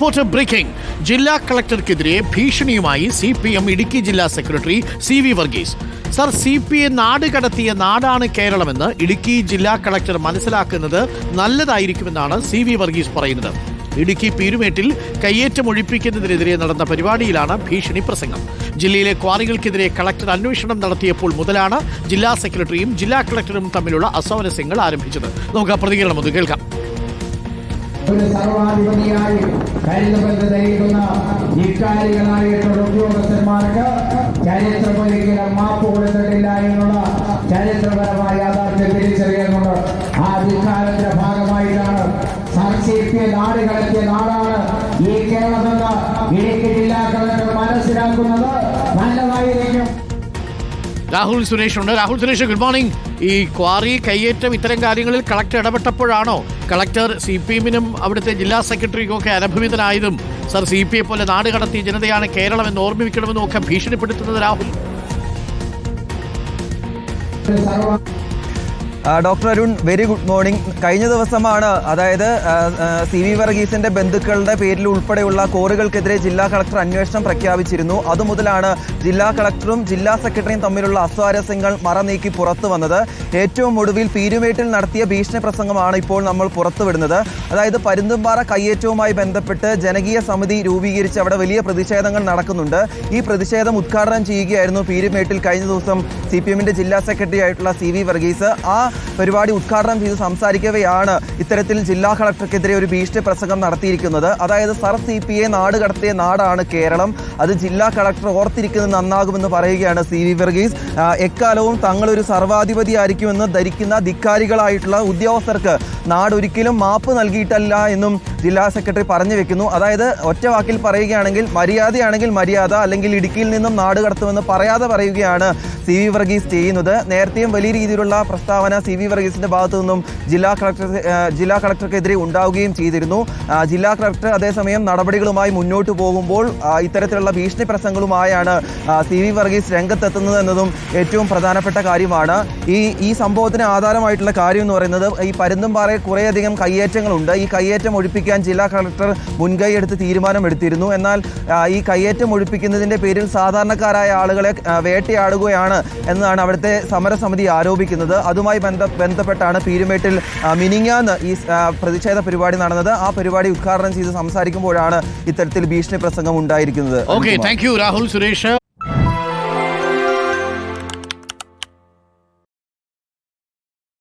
Reporter breaking. ജില്ലാ കളക്ടർക്കെതിരെ ഭീഷണിയുമായി സി പി എം ഇടുക്കി ജില്ലാ secretary C V Varghese. Sir C P A നാട് കടത്തിയ നാടാണ് കേരളമെന്ന് ഇടുക്കി ജില്ലാ കളക്ടർ മനസ്സിലാക്കുന്നത് നല്ലതായിരിക്കുമെന്നാണ് സി വി വർഗീസ് പറയുന്നത്. ഇടുക്കി പീരുമേട്ടിൽ കയ്യേറ്റം ഒഴിപ്പിക്കുന്നതിനെതിരെ നടന്ന പരിപാടിയിലാണ് ഭീഷണി പ്രസംഗം. ജില്ലയിലെ ക്വാറികൾക്കെതിരെ കളക്ടർ അന്വേഷണം നടത്തിയപ്പോൾ മുതലാണ് ജില്ലാ സെക്രട്ടറിയും ജില്ലാ കളക്ടറും തമ്മിലുള്ള അസമരസ്യങ്ങൾ ആരംഭിച്ചത്. നമുക്ക് പ്രതികരണം ഒന്ന് കേൾക്കാം. ഒരു സർവാധിപതിയായി കരുതബദ്ധ നയിക്കുന്ന ധിക്കാരികളായിട്ടുള്ള ഉദ്യോഗസ്ഥന്മാർക്ക് ചരിത്രം ഒരിക്കലും മാപ്പ് കൊടുത്തിട്ടില്ല എന്നുള്ള ചരിത്രപരമായ യാഥാർത്ഥ്യം തിരിച്ചറിയുന്നുണ്ട് ആ ധിക്കാരത്തിന്റെ ഭാഗമായിട്ടാണ്. സംശയിപ്പിയ നാട് കളത്തിയ നാടാണ് ഈ കേരളമെന്ന് ഇടുക്കി ജില്ലാ കളക്ടർ മനസ്സിലാക്കുന്നത് നല്ലതായിരിക്കും. രാഹുൽ സുരേഷ് ഉണ്ട്. രാഹുൽ സുരേഷ് ഗുഡ് മോർണിംഗ് ഈ ക്വാറി കയ്യേറ്റം ഇത്തരം കാര്യങ്ങളിൽ കളക്ടർ ഇടപെട്ടപ്പോഴാണോ കളക്ടർ സി പി എമ്മിനും അവിടുത്തെ ജില്ലാ സെക്രട്ടറിക്കും ഒക്കെ അനുഭവിതനായതും സർ സി പി എ പോലെ നാട് കടത്തിയ ജനതയാണ് കേരളം എന്ന് ഓർമ്മിപ്പിക്കണമെന്നും ഒക്കെ ഭീഷണിപ്പെടുത്തുന്നത് Rahul. Doctor Arun very good morning കഴിഞ്ഞ ദിവസമാണ് അതായത് സി വി വർഗീസിന്റെ ബന്ധുക്കളുടെ പേരിൽ ഉൾപ്പെടെയുള്ള കോറുകൾക്കെതിരെ ജില്ലാ കളക്ടർ അന്വേഷണം പ്രഖ്യാപിച്ചിരുന്നു. അതുമുതലാണ് ജില്ലാ കളക്ടറും ജില്ലാ സെക്രട്ടറിയും തമ്മിലുള്ള അസ്വാരസ്യങ്ങൾ മറനീക്കി പുറത്തു വന്നത്. ഏറ്റവും ഒടുവിൽ പീരുമേട്ടിൽ നടത്തിയ ഭീഷണി പ്രസംഗമാണ് ഇപ്പോൾ നമ്മൾ പുറത്തുവിടുന്നത്. അതായത് പരുന്തുംപാറ കയ്യേറ്റവുമായി ബന്ധപ്പെട്ട് ജനകീയ സമിതി രൂപീകരിച്ച് അവിടെ വലിയ പ്രതിഷേധങ്ങൾ നടക്കുന്നുണ്ട്. ഈ പ്രതിഷേധം ഉദ്ഘാടനം ചെയ്യുകയായിരുന്നു പീരുമേട്ടിൽ കഴിഞ്ഞ ദിവസം സി പി ജില്ലാ സെക്രട്ടറി ആയിട്ടുള്ള സി വി വർഗീസ്. ആ പരിപാടി ഉദ്ഘാടനം ചെയ്ത് സംസാരിക്കവെയാണ് ഇത്തരത്തിൽ ജില്ലാ കളക്ടർക്കെതിരെ ഒരു ഭീഷണി പ്രസംഗം നടത്തിയിരിക്കുന്നത്. അതായത് സർ സി പി എ നാട് കടത്തിയ നാടാണ് കേരളം. അത് ജില്ലാ കളക്ടർ ഓർത്തിരിക്കുന്നത് നന്നാകുമെന്ന് പറയുകയാണ് സി വി വർഗീസ്. എക്കാലവും തങ്ങളൊരു സർവാധിപതിയായിരിക്കുമെന്ന് ധരിക്കുന്ന ധിക്കാരികളായിട്ടുള്ള ഉദ്യോഗസ്ഥർക്ക് നാടൊരിക്കലും മാപ്പ് നൽകിയിട്ടല്ല എന്നും ജില്ലാ സെക്രട്ടറി പറഞ്ഞു വെക്കുന്നു. അതായത് ഒറ്റ വാക്കിൽ പറയുകയാണെങ്കിൽ മര്യാദയാണെങ്കിൽ മര്യാദ അല്ലെങ്കിൽ ഇടുക്കിയിൽ നിന്നും നാട് കടത്തുമെന്ന് പറയാതെ പറയുകയാണ് സി വി വർഗീസ് ചെയ്യുന്നത്. നേരത്തെയും വലിയ രീതിയിലുള്ള പ്രസ്താവന സി വി വർഗീസിന്റെ ഭാഗത്തു നിന്നും ജില്ലാ കളക്ടർ ജില്ലാ കളക്ടർക്കെതിരെ ഉണ്ടാവുകയും ചെയ്തിരുന്നു. ജില്ലാ കളക്ടർ അതേസമയം നടപടികളുമായി മുന്നോട്ട് പോകുമ്പോൾ ഇത്തരത്തിലുള്ള ഭീഷണി പ്രസംഗങ്ങളുമായാണ് സി വി വർഗീസ് രംഗത്തെത്തുന്നത് എന്നതും ഏറ്റവും പ്രധാനപ്പെട്ട കാര്യമാണ്. ഈ ഈ സംഭവത്തിന് ആധാരമായിട്ടുള്ള കാര്യം എന്ന് പറയുന്നത് ഈ പരുന്തുംപാറയിൽ കുറേയധികം കയ്യേറ്റങ്ങളുണ്ട്. ഈ കയ്യേറ്റം ഒഴിപ്പിക്കാൻ ജില്ലാ കളക്ടർ മുൻകൈ എടുത്ത് തീരുമാനമെടുത്തിരുന്നു. എന്നാൽ ഈ കയ്യേറ്റം ഒഴിപ്പിക്കുന്നതിന്റെ പേരിൽ സാധാരണക്കാരായ ആളുകളെ വേട്ടയാടുകയാണ് എന്നതാണ് അവിടുത്തെ സമരസമിതി ആരോപിക്കുന്നത്. അതുമായി ബന്ധ ബന്ധപ്പെട്ടാണ് പീരുമേട്ടിൽ മിനിങ്ങാന്ന് ഈ പ്രതിഷേധ പരിപാടി നടന്നത്. ആ പരിപാടി ഉദ്ഘാടനം ചെയ്ത് സംസാരിക്കുമ്പോഴാണ് ഇത്തരത്തിൽ ഭീഷണി പ്രസംഗം ഉണ്ടായിരിക്കുന്നത്. Okay thank you Rahul Suresh